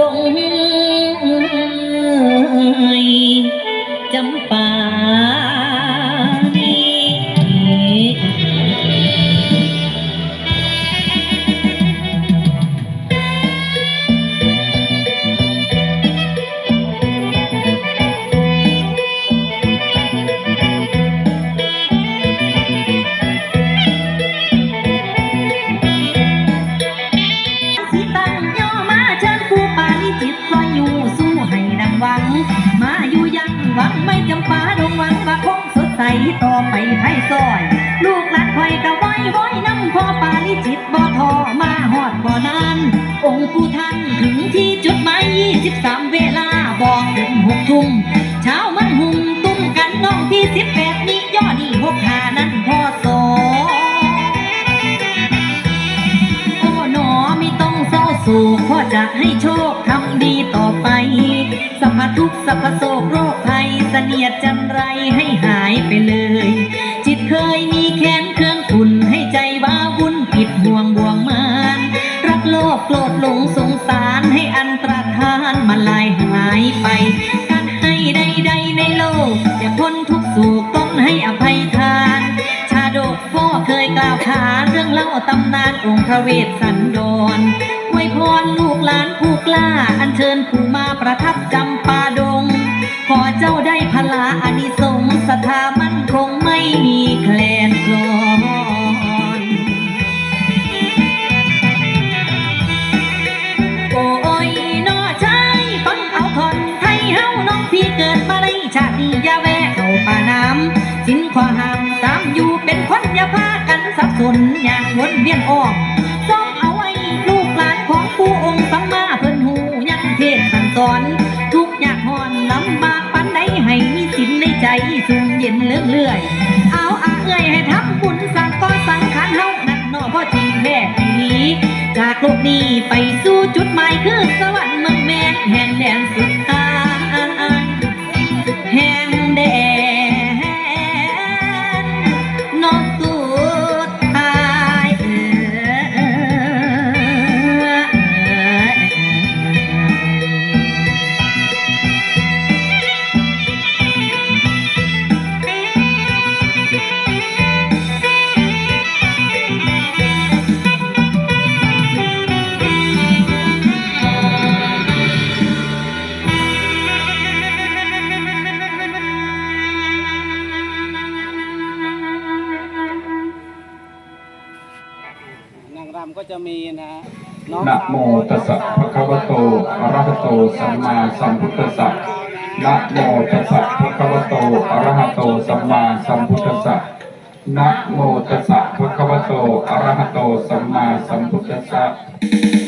ดงจำปา ซอย ลูกหลานคอยกะไว้ไว้น้ำพ่อปานิจิตบ่ทอมาหอดบ่นาน องค์ผู้ท่านถึงที่จุดหมาย23 เวลาบอกถึงหกทุ่มเช้ามันหุ่มตุ้มกันน้องที่ 18 นี่ย่อนี่หกหานั้นพ่อสอโอ้หนอไม่ต้องเศร้าโศกพ่อจะให้โชคทำดีต่อไปสัพพทุกสัพพโศกโรคภัยเสนียดจันไรให้หายไปเลย เคยมีแค้นเครื่องขุนให้ใจว้าวุ่นผิดห่วงบ่วงมานรักโลภโกรธหลงสงสารให้อันตรธานมาลายหายไปการให้ใดๆในโลกอย่าพ้นทุกข์โศกต้องให้อภัยทาน ชาดกพ่อเคยกล่าวขานเรื่องเล่าตำนานองค์พระเวสสันดรไวยพรลูกหลานผู้กล้าอัญเชิญผู้มาประทับจำปาดง ขอเจ้าได้พลาอานิสงส์ศรัทธาม คงไม่มีแคลนคลอนโอ้ยนอชายฟังเอาทนไทยเฮาน้องพี่เกิดมาในชาตินี้อย่าแวะเข้าป่าน้ำสินขวาห้ามตามอยู่เป็นคนอย่าพากันสับสนอย่างวนเวียนอ้อมซ้อมเอาไว้ลูกหลานของผู้องค์ ใจสุ่มเย็นเลื่องเลื่อยเอาอาเอ่ยให้ทำบุญสั่งก้อสังขารเฮานั่นนอพ่อจริงแท้ทีนี้จากโลกนี้ไปสู่จุดหมายคือสวรรค์เมืองแม่แห่งแดนสุดท้าย ก็จะมีนะนะโมตัสสะภะคะวะโตอะระหะโตสัมมาสัมพุทธัสสะนะโมตัสสะภะคะวะโตอะระหะโตสัมมาสัมพุทธัสสะนะโมตัสสะภะคะวะโตอะระหะโตสัมมาสัมพุทธัสสะ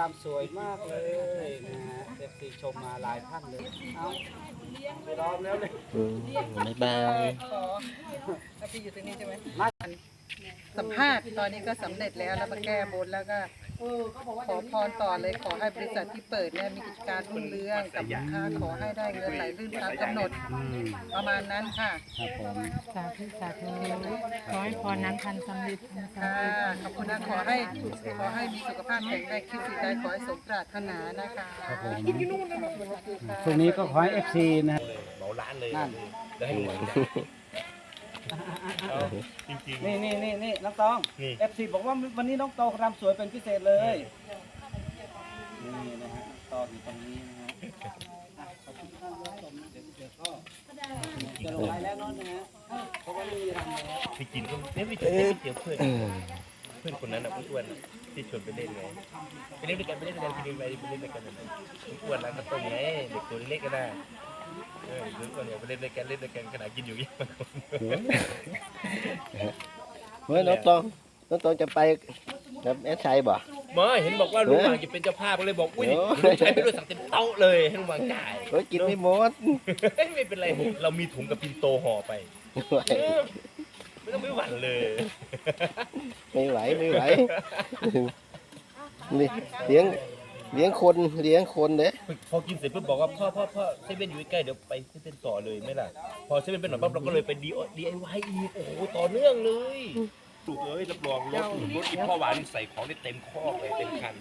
วันนี้น้องตองรำสวยมากเลยนะฮะเอฟซีชมมาหลายท่านเลยเอาไปร้องแล้วเลย บ๊ายบายเอาพี่อยู่ตรงนี้ใช่ไหม มา สัมภาษณ์ตอนนี้ก็สำเร็จแล้วแล้วมาแก้บนแล้วก็ขอพรต่อเลยขอให้บริษัทที่เปิดเนี่ยมีกิจการรุ่งเรืองกับลูกค้าขอให้ได้เงินไหลลื่นตามกำหนดประมาณนั้นค่ะครับผมสาธุสาธุขอให้พรนั้นทันสำเร็จทันสำค่ะเร็จขอบคุณนะขอให้ขอให้มีสุขภาพแข็งแรงคิดสิ่งใดขอให้สมปรารถนานะคะครับผมพรุ่งนี้ก็ขอให้เอฟซีนะฮะเหมาร้านเลยนั่น แล้วให้หวย จริงนี่นี่นี่นี่น้องตองนี่ เอฟซีบอกว่าวันนี้น้องตองรำสวยเป็นพิเศษเลย นี่นะฮะน้องตองอยู่ตรงนี้นะฮะอะขอบคุณท่านผู้ชมนะเดี๋ยวเดี๋ยวก็จะลงไลน์แล้วเนอนนะฮะเพราะว่าไม่มีรำแล้วๆไปกินก็เนี่ยไปเจอไปเจอเพื่อนเพื่อนคนนั้นอะอ้วนๆอะที่ชวนไปเล่นไงไปเล่นด้วยกันไปเล่นด้วยกันทีนึงไปไปเล่นด้วยกันนั่นน่ะอ้วนร้านข้าวต้มไงเด็กตัวเล็กๆก็ได้ เออเด็กอ้วนเนี่ยไปเล่นด้วยกันเล่นด้วยกันขนาดกินอยู่ยังเมื่อน้องตองน้องตองจะไปกับแอดชัยบ่ มาเห็นบอกว่าลุงหว่างจะเป็นเจ้าภาพก็เลยบอกอุ้ยโอ้ลุงชัยไปด้วยสั่งเต็มโต๊ะเลยให้ลุงหว่างจ่ายเฮ้ยกินไม่หมดไม่เป็นไรเรามีถุงกับปินโตห่อไปเออไม่ต้องไม่หวั่นเลยไม่ไหวไม่ไหวนี่เลี้ยง เลี้ยงคนเลี้ยงคนเด้พอกินเสร็จปุ๊บบอกว่าพ่อพ่อพ่อเซเว่นอยู่ใกล้เดี๋ยวไปเซเว่นต่อเลยไหมล่ะ พอเซเว่นเป็นหน่อยปั๊บเราก็เลยไปดีดีไอวายอีกโอ้โหต่อเนื่องเลยถูกเลยรับรองรถรถอีพ่อหวานใส่ของได้เต็มคอกเลยเต็มคัน